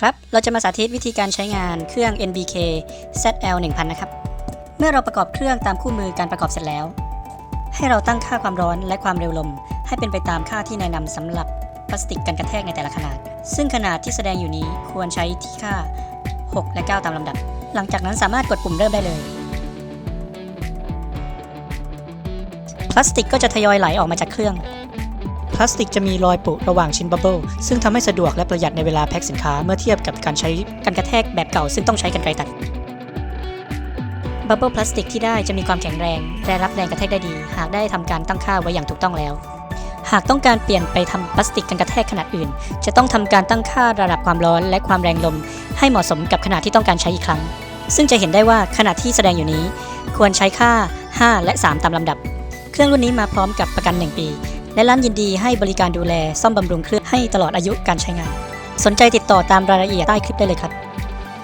ครับ เราจะมาสาธิตวิธีการใช้งานเครื่อง NBK ZL 1000 นะครับ เมื่อเราประกอบเครื่องตามคู่มือการประกอบเสร็จแล้ว ให้เราตั้งค่าความร้อนและความเร็วลม ให้เป็นไปตามค่าที่แนะนำสำหรับพลาสติกกันกระแทกในแต่ละขนาด ซึ่งขนาดที่แสดงอยู่นี้ควรใช้ที่ค่า 6 และ 9 ตามลำดับ หลังจากนั้นสามารถกดปุ่มเริ่มได้เลย พลาสติกก็จะทยอยไหลออกมาจากเครื่อง พลาสติกจะมีรอยปุระหว่างชิ้นบับเบิลซึ่งทำให้สะดวกและประหยัดในเวลาแพ็คสินค้าเมื่อเทียบกับการใช้กันกระแทกแบบเก่า ซึ่งต้องใช้กันไกรตัดบับเบิลพลาสติกที่ได้จะมีความแข็งแรงและรับแรงกระแทกได้ดี หากได้ทำการตั้งค่าไว้อย่างถูกต้องแล้ว หากต้องการเปลี่ยนไปทำพลาสติกกันกระแทกขนาดอื่น จะต้องทำการตั้งค่าระดับความร้อนและความแรงลม ให้เหมาะสมกับขนาดที่ต้องการใช้อีกครั้ง ซึ่งจะเห็นได้ว่าขนาดที่แสดงอยู่นี้ ควรใช้ค่า 5 และ 3 ตามลำดับ เครื่องรุ่นนี้มาพร้อมกับประกัน 1 ปี และร้านยินดีให้บริการดูแลซ่อมบำรุงเครื่องให้ตลอดอายุการใช้งาน สนใจติดต่อตามรายละเอียดใต้คลิปได้เลยครับ